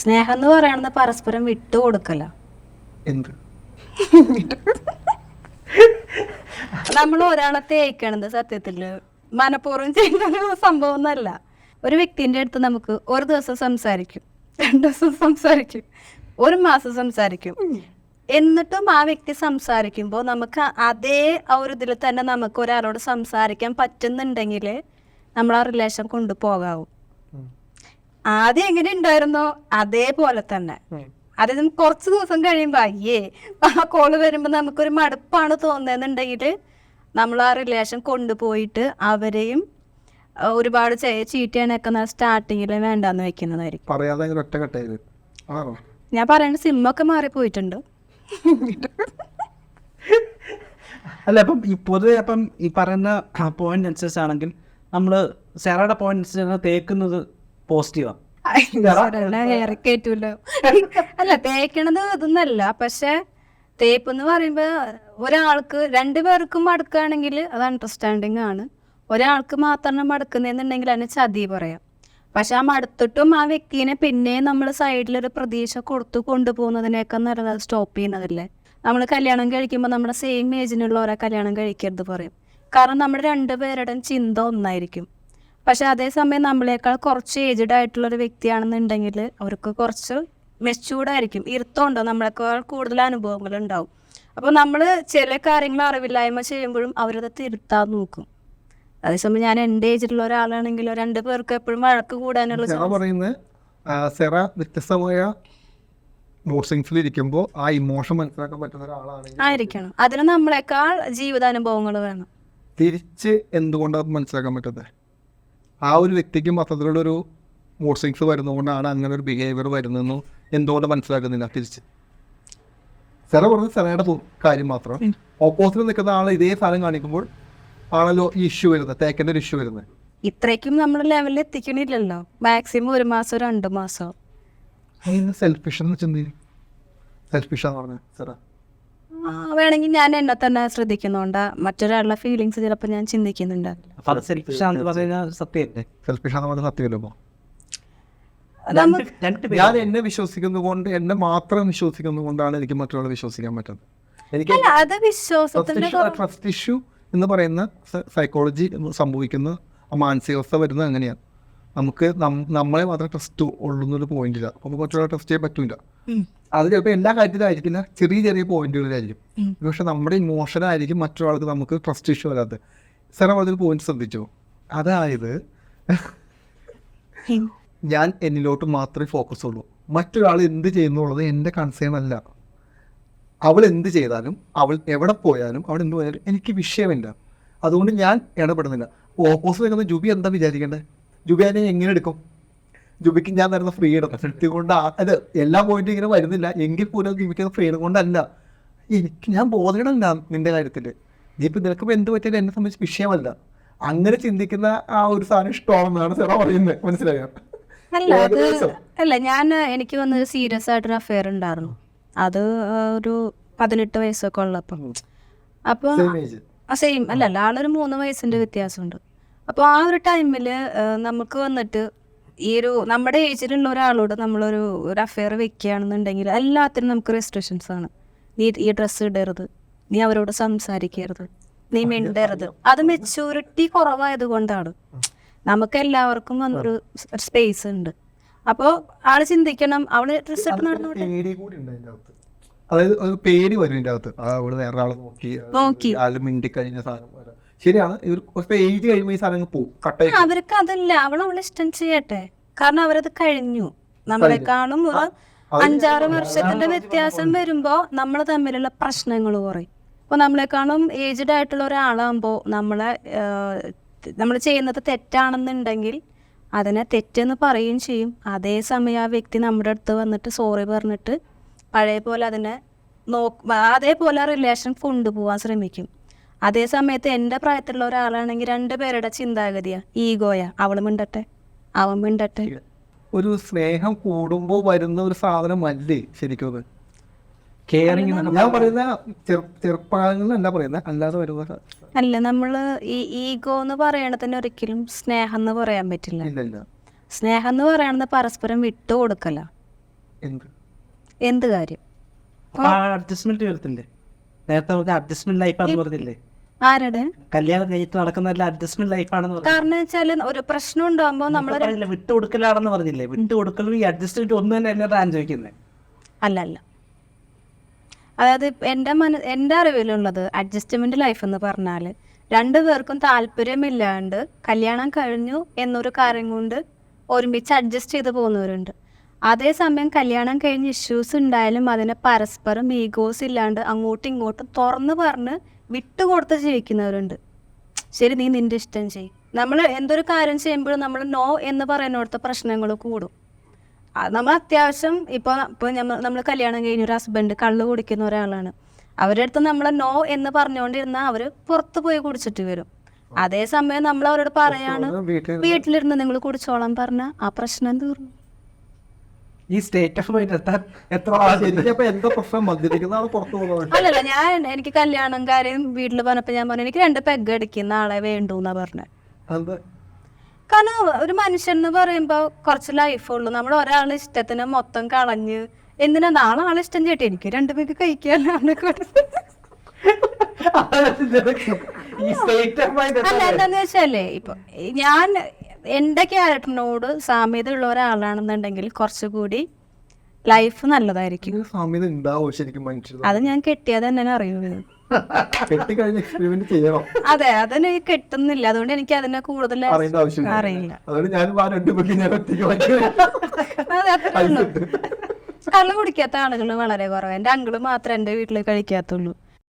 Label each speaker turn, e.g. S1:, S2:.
S1: സ്നേഹം എന്ന് പറയണത് പരസ്പരം വിട്ടു കൊടുക്കല.
S2: എന്ത്?
S1: നമ്മൾ ഒരാളെ തേക്കണത് സത്യത്തിൽ മനഃപൂർവം ചെയ്യുന്ന ഒരു സംഭവം ഒന്നല്ല. ഒരു വ്യക്തിന്റെ അടുത്ത് നമുക്ക് ഒരു ദിവസം സംസാരിക്കും. രണ്ടു ദിവസം സംസാരിക്കും. ഒരു മാസം സംസാരിക്കും. എന്നിട്ടും ആ വ്യക്തി സംസാരിക്കുമ്പോൾ നമുക്ക് അതേ ആ ഒരു ഇതിൽ തന്നെ നമുക്ക് ഒരാളോട് സംസാരിക്കാൻ പറ്റുന്നുണ്ടെങ്കിൽ നമ്മൾ ആ റിലേഷൻ കൊണ്ടുപോകാവൂ ആദ്യം എങ്ങനെ ഉണ്ടായിരുന്നോ അതേപോലെ തന്നെ. അതായത് കുറച്ച് ദിവസം കഴിയുമ്പോൾ അയ്യേ ആ കോൾ വരുമ്പോൾ നമുക്കൊരു മടുപ്പാണ് തോന്നുന്നുണ്ടെങ്കിൽ നമ്മൾ ആ റിലേഷൻ കൊണ്ടുപോയിട്ട് അവരെയും ഒരുപാട് ചീറ്റയാനൊക്കെ സ്റ്റാർട്ടിങ്ങിൽ വേണ്ടാന്ന് വെക്കുന്നതായിരിക്കും. ഞാൻ പറയുന്നത് സിമ്മൊക്കെ മാറിപ്പോയിട്ടുണ്ട്.
S3: അല്ല അപ്പം പൊതുവെ അപ്പം ഈ പറയുന്ന പോയിന്റ് അനുസരിച്ചാണെങ്കിൽ നമ്മൾ സെറയുടെ പോയിന്റ് അനുസരിച്ച് തേക്കുന്നത് പോസിറ്റീവാണ്
S1: ഏറെ കേറ്റൂല്ലോ അല്ല തേക്കണത് ഇതൊന്നല്ല. പക്ഷെ തേപ്പ് എന്ന് പറയുമ്പോ ഒരാൾക്ക് രണ്ടുപേർക്കും മടുക്കുകയാണെങ്കിൽ അത് അണ്ടർസ്റ്റാൻഡിങ് ആണ്. ഒരാൾക്ക് മാത്രം മടുക്കുന്നെന്നുണ്ടെങ്കിൽ അതിന് ചതി പറയാം. പക്ഷെ ആ മടുത്തിട്ടും ആ വ്യക്തിനെ പിന്നെ നമ്മൾ സൈഡിൽ ഒരു പ്രതീക്ഷ കൊടുത്തു കൊണ്ടുപോകുന്നതിനേക്കാൾ നല്ലത് സ്റ്റോപ്പ് ചെയ്യുന്നതല്ലേ. നമ്മൾ കല്യാണം കഴിക്കുമ്പോൾ നമ്മുടെ സെയിം ഏജിനുള്ളവരെ കല്യാണം കഴിക്കരുത് പറയും. കാരണം നമ്മുടെ രണ്ടുപേരുടെയും ചിന്ത ഒന്നായിരിക്കും. പക്ഷെ അതേസമയം നമ്മളെക്കാൾ കുറച്ച് ഏജ്ഡ് ആയിട്ടുള്ള ഒരു വ്യക്തിയാണെന്നുണ്ടെങ്കിൽ അവർക്ക് കുറച്ച് മെച്ചൂർഡായിരിക്കും ഇരുത്തമുണ്ടോ നമ്മളെക്കാൾ കൂടുതൽ അനുഭവങ്ങൾ ഉണ്ടാവും അപ്പോൾ നമ്മൾ ചില കാര്യങ്ങൾ അറിവില്ലായ്മ ചെയ്യുമ്പോഴും അവരത് തിരുത്താൻ നോക്കും. അതേസമയം ഞാൻ എന്റെ ഏജിലുള്ള ഒരാളാണെങ്കിലോ രണ്ട് പേർക്ക് എപ്പോഴും വഴക്ക് കൂടാനുള്ള
S2: സെറ പറയുന്നത് സെറ വ്യത്യസ്തമായ ഇരിക്കുമ്പോൾ ആ ഇമോഷൻ മനസ്സിലാക്കാൻ പറ്റുന്ന ഒരാളാണെങ്കിൽ
S1: ആയിരിക്കണം. അതിന് നമ്മളെക്കാൾ ജീവിതാനുഭവങ്ങൾ വേണം.
S2: തിരിച്ച് എന്തുകൊണ്ടാണ് മനസ്സിലാക്കാൻ പറ്റുന്നത് ആ ഒരു വ്യക്തിക്കും മൊത്തത്തിലുള്ളൊരു മൂഡ് സ്വിങ്സ് വരുന്നതുകൊണ്ടാണ് അങ്ങനെ ഒരു ബിഹേവിയർ വരുന്നതെന്ന് എന്തുകൊണ്ട് മനസ്സിലാക്കുന്നില്ല തിരിച്ച്. സെറ പറഞ്ഞ സെറയുടെ കാര്യം മാത്രം. ഓപ്പോസിറ്റ് നിൽക്കുന്ന ആൾ ഇതേ സാധനം കാണിക്കുമ്പോൾ ആണല്ലോ ഈ ഇഷ്യൂ വരുന്നത് തേക്കന്റെ ഒരു ഇഷ്യൂ വരുന്നത്.
S1: ഇത്രയ്ക്കും നമ്മൾ ലെവലിൽ എത്തിക്കണില്ലല്ലോ. മാക്സിമം ഒരു മാസം രണ്ട് മാസം?
S2: സെൽഫിഷ് എന്ന് ചിന്തി സെൽഫിഷാന്ന് പറഞ്ഞത് സെറ.
S1: വേണമെങ്കിൽ ഞാൻ എന്നെ തന്നെ ശ്രദ്ധിക്കുന്നുണ്ട്. മറ്റൊരാളുടെ ഫീലിങ്സ് ചിലപ്പോൾ ഞാൻ
S3: ചിന്തിക്കുന്നുണ്ട്.
S2: ഞാൻ എന്നെ വിശ്വസിക്കുന്നത് കൊണ്ട് എന്നെ മാത്രം വിശ്വസിക്കുന്നത് കൊണ്ടാണ് എനിക്ക് മറ്റുള്ളവരെ വിശ്വസിക്കാൻ പറ്റുന്നത് എനിക്ക്
S1: അല്ല അത് വിശ്വാസത്തിന്റെ
S2: ട്രസ്റ്റ് ഇഷ്യൂ എന്ന് പറയുന്ന സൈക്കോളജി സംഭവിക്കുന്ന ആ മാനസികാവസ്ഥ വരുന്നത് അങ്ങനെയാണ്. നമുക്ക് നമ്മളെ മാത്രം ട്രസ്റ്റ് ഉള്ളുന്നൊരു പോയിന്റ് ഇല്ല. നമുക്ക് മറ്റുള്ള ട്രസ്റ്റ് ചെയ്യാൻ പറ്റൂല. അത് ചിലപ്പോൾ എല്ലാ കാര്യത്തിലായിരിക്കില്ല ചെറിയ ചെറിയ പോയിന്റുകളിലായിരിക്കും. പക്ഷെ നമ്മുടെ ഇമോഷനായിരിക്കും മറ്റൊരാൾക്ക് നമുക്ക് ട്രസ്റ്റ് ഇഷ്യൂ വരാത്തത് സാർ അതൊരു പോയിന്റ് ശ്രദ്ധിച്ചു. അതായത് ഞാൻ എന്നിലോട്ട് മാത്രമേ ഫോക്കസ് ഉള്ളൂ. മറ്റൊരാൾ എന്ത് ചെയ്യുന്നുള്ളത് എന്റെ കൺസേൺ അല്ല. അവൾ എന്ത് ചെയ്താലും അവൾ എവിടെ പോയാലും അവൾ എന്ത് പോയാലും എനിക്ക് വിഷയമില്ല. അതുകൊണ്ട് ഞാൻ ഇടപെടുന്നില്ല. ഓപ്പോസിറ്റ് നിൽക്കുന്ന ജുബി എന്താ വിചാരിക്കേണ്ടത് ജുബി അതിനെ എങ്ങനെ എടുക്കും? ജുബിക്ക് ഞാൻ തരുന്ന ഫ്രീഡം. കൊണ്ട് ആ- അത് എല്ലാ പോയിന്റും ഇങ്ങനെ വരുന്നില്ല. എങ്കിൽ പോലും ജുബിക്ക് ഫ്രീഡം കൊണ്ടല്ല. എനിക്ക് ഞാൻ ബോധനല്ല നിന്റെ കാര്യത്തിൽ നീ ഇപ്പം നിനക്കിപ്പോൾ എന്ത് പറ്റിയാലും എന്നെ സംബന്ധിച്ച് വിഷയമല്ല. അങ്ങനെ ചിന്തിക്കുന്ന ആ ഒരു സാധനം ഇഷ്ടമാണെന്നാണ് സെറ പറയുന്നത് മനസ്സിലായോ?
S1: അല്ല അത് അല്ല ഞാൻ എനിക്ക് വന്നൊരു സീരിയസ് ആയിട്ടൊരു അഫെയർ ഉണ്ടായിരുന്നു. അത് ഒരു പതിനെട്ട് വയസ്സൊക്കെ ഉള്ളപ്പം. അപ്പോൾ സെയിം അല്ല അല്ല ആളൊരു മൂന്ന് വയസ്സിന്റെ വ്യത്യാസമുണ്ട്. അപ്പോൾ ആ ഒരു ടൈമിൽ നമുക്ക് വന്നിട്ട് ഈ ഒരു നമ്മുടെ ഏജിലുള്ള ഒരാളോട് നമ്മളൊരു ഒരു അഫെയർ വെക്കുകയാണെന്നുണ്ടെങ്കിൽ എല്ലാത്തിനും നമുക്ക് റെസ്ട്രിക്ഷൻസ് ആണ്. നീ ഈ ഡ്രസ്സ് ഇടരുത്. നീ അവരോട് സംസാരിക്കരുത്. നീ മിണ്ടരുത്. അത് മെച്ചൂരിറ്റി കുറവായത് കൊണ്ടാണ് നമുക്ക് എല്ലാവർക്കും വന്നൊരു സ്പേസ് ഉണ്ട്. അപ്പോൾ ആൾ ചിന്തിക്കണം. അവൾ ഡ്രസ്സ് ഇട്ട് നടന്നോട്ടെ.
S2: അതായത് ഒരു പേടി വരും ഇതിന്റെ അകത്ത്. ആ അവൾ വേറെ ആളെ നോക്കി സാധനം. ശരിയാണ്. കുറച്ച് ഏജ് കഴിയുമ്പോൾ ഈ സാധനം പോകും കട്ടായി.
S1: അവർക്ക് അതല്ല. അവൾ അവളെ ഇഷ്ടം ചെയ്യട്ടെ. കാരണം അവരത് കഴിഞ്ഞു. നമ്മളെക്കാളും ഒരു അഞ്ചാറ് വർഷത്തിന്റെ വ്യത്യാസം വരുമ്പോ നമ്മൾ തമ്മിലുള്ള പ്രശ്നങ്ങൾ കുറയും. അപ്പൊ നമ്മളെക്കാളും ഏജ്ഡ് ആയിട്ടുള്ള ഒരാളാകുമ്പോ നമ്മളെ നമ്മൾ ചെയ്യുന്നത് തെറ്റാണെന്നുണ്ടെങ്കിൽ അതിനെ തെറ്റെന്ന് പറയുകയും ചെയ്യും. അതേസമയം ആ വ്യക്തി നമ്മുടെ അടുത്ത് വന്നിട്ട് സോറി പറഞ്ഞിട്ട് പഴയ പോലെ അതിനെ നോക്ക് അതേപോലെ ആ റിലേഷൻ കൊണ്ടുപോകാൻ ശ്രമിക്കും. അതേ സമയത്ത് എന്റെ പ്രായത്തിലുള്ള ഒരാളാണെങ്കിൽ രണ്ട് പേരുടെ ചിന്താഗതിയാ. ഈഗോയാ. അവൾ മിണ്ടട്ടെ. അവൻ മിണ്ടട്ടെ.
S2: ഒരു സ്നേഹം കൂടുമ്പോൾ വരുന്ന ഒരു സാധനമല്ലേ ശരിക്കും
S3: കെയറിങ്
S2: ഞാൻ പറയുന്ന അല്ലാതെ വരുന്ന
S1: അല്ല നമ്മൾ ഈ ഈഗോ എന്ന് പറയണതിന് ഒരിക്കലും സ്നേഹം എന്ന് പറയാൻ പറ്റില്ല.
S2: ഇല്ല ഇല്ല.
S1: സ്നേഹം എന്ന് പറയണത് പരസ്പരം വിട്ടു കൊടുക്കല
S2: എന്ത്?
S1: എന്ത് കാര്യം?
S3: അഡ്ജസ്റ്റ്മെന്റ് വരത്തില്ലേ? നേരത്തെ പറഞ്ഞ അഡ്ജസ്റ്റ്മെന്റ് ലൈഫ് പറഞ്ഞില്ലേ?
S1: ആരുടെ?
S3: കല്യാണം കഴിഞ്ഞിട്ട് നടക്കുന്ന അഡ്ജസ്റ്റ്മെന്റ് ലൈഫാണെന്ന് ആണെന്ന്
S1: കാരണം വെച്ചാൽ ഒരു പ്രശ്നം ഉണ്ടാകുമ്പോ നമ്മൾ
S3: വിട്ടുകൊടുക്കലാണെന്ന് പറഞ്ഞില്ലേ? വിട്ടുകൊടുക്കലും ഈ അഡ്ജസ്റ്റ്മെന്റ് ഒന്നും തന്നെ അല്ല ആലോചിക്കുന്നത്
S1: അല്ല അല്ല. അതായത് എന്റെ മന എന്റെ അറിവിലുള്ളത് അഡ്ജസ്റ്റ്മെന്റ് ലൈഫ് എന്ന് പറഞ്ഞാൽ രണ്ടു പേർക്കും താല്പര്യമില്ലാണ്ട് കല്യാണം കഴിഞ്ഞു എന്നൊരു കാര്യം കൊണ്ട് ഒരുമിച്ച് അഡ്ജസ്റ്റ് ചെയ്ത് പോകുന്നവരുണ്ട്. അതേസമയം കല്യാണം കഴിഞ്ഞ് ഇഷ്യൂസ് ഉണ്ടായാലും അതിനെ പരസ്പരം ഈഗോസ് ഇല്ലാണ്ട് അങ്ങോട്ടും ഇങ്ങോട്ടും തുറന്ന് പറഞ്ഞ് വിട്ടുകൊടുത്ത് ജീവിക്കുന്നവരുണ്ട്. ശരി നീ നിന്റെ ഇഷ്ടം ചെയ്യും. നമ്മൾ എന്തൊരു കാര്യം ചെയ്യുമ്പോഴും നമ്മൾ നോ എന്ന് പറയുന്നിടത്ത് പ്രശ്നങ്ങൾ കൂടും. നമ്മൾ അത്യാവശ്യം ഇപ്പോൾ ഇപ്പോൾ നമ്മൾ കല്യാണം കഴിഞ്ഞ ഒരു ഹസ്ബൻഡ് കള്ള് കുടിക്കുന്ന ഒരാളാണ്. അവരുടെ അടുത്ത് നമ്മൾ നോ എന്ന് പറഞ്ഞുകൊണ്ടിരുന്നാൽ അവർ പുറത്ത് പോയി കുടിച്ചിട്ട് വരും. അതേസമയം നമ്മൾ അവരോട് പറയാണ് വീട്ടിലിരുന്ന് നിങ്ങൾ കുടിച്ചോളാം പറഞ്ഞാൽ ആ പ്രശ്നം തീർന്നു.
S3: ഈ സ്റ്റേറ്റ് ഓഫ് മൈൻഡ് എത്താൻ എത്ര
S2: എന്തോ എന്താ പ്രശ്നം? മദ്യപിക്കുന്ന പുറത്തു
S1: അല്ലല്ല ഞാൻ എനിക്ക് കല്യാണം കാര്യം വീട്ടിൽ പറഞ്ഞപ്പോ ഞാൻ പറഞ്ഞു എനിക്ക് രണ്ട് പെഗ് അടിക്കുന്ന ആളെ വേണ്ടു എന്നാ പറഞ്ഞത് കാരണം ഒരു മനുഷ്യൻ എന്ന് പറയുമ്പോ കുറച്ച് ലൈഫുള്ളൂ നമ്മൾ ഒരാളുടെ ഇഷ്ടത്തിന് മൊത്തം കളഞ്ഞ് എന്തിനാ നാളെ ആളെ ഇഷ്ടം ചേട്ടി എനിക്ക് രണ്ടു പേർക്ക് കഴിക്കാനാണ് അല്ല എന്താന്ന് വെച്ചാലേ ഇപ്പൊ ഞാൻ എന്റെ ക്യാരക്ടറിനോട് സാമ്യത ഉള്ള ഒരാളാണെന്നുണ്ടെങ്കിൽ കുറച്ചുകൂടി ലൈഫ് നല്ലതായിരിക്കും.
S2: ഇങ്ങനെ സാമ്യത ഉണ്ടാവോ ശരിക്കും മനുഷ്യർ
S1: അത് ഞാൻ കെട്ടിയത് തന്നെ
S2: ചെയ്യണം.
S1: അതെ അതിന് കെട്ടുന്നില്ല. അതുകൊണ്ട് എനിക്ക് അതിനെ കൂടുതൽ അറിയില്ല. കള്ള് കുടിക്കാത്ത ആളുകൾ വളരെ കുറവ്. എന്റെ അങ്കിൾ മാത്രമേ എന്റെ വീട്ടിൽ കഴിക്കാത്തുള്ളൂ.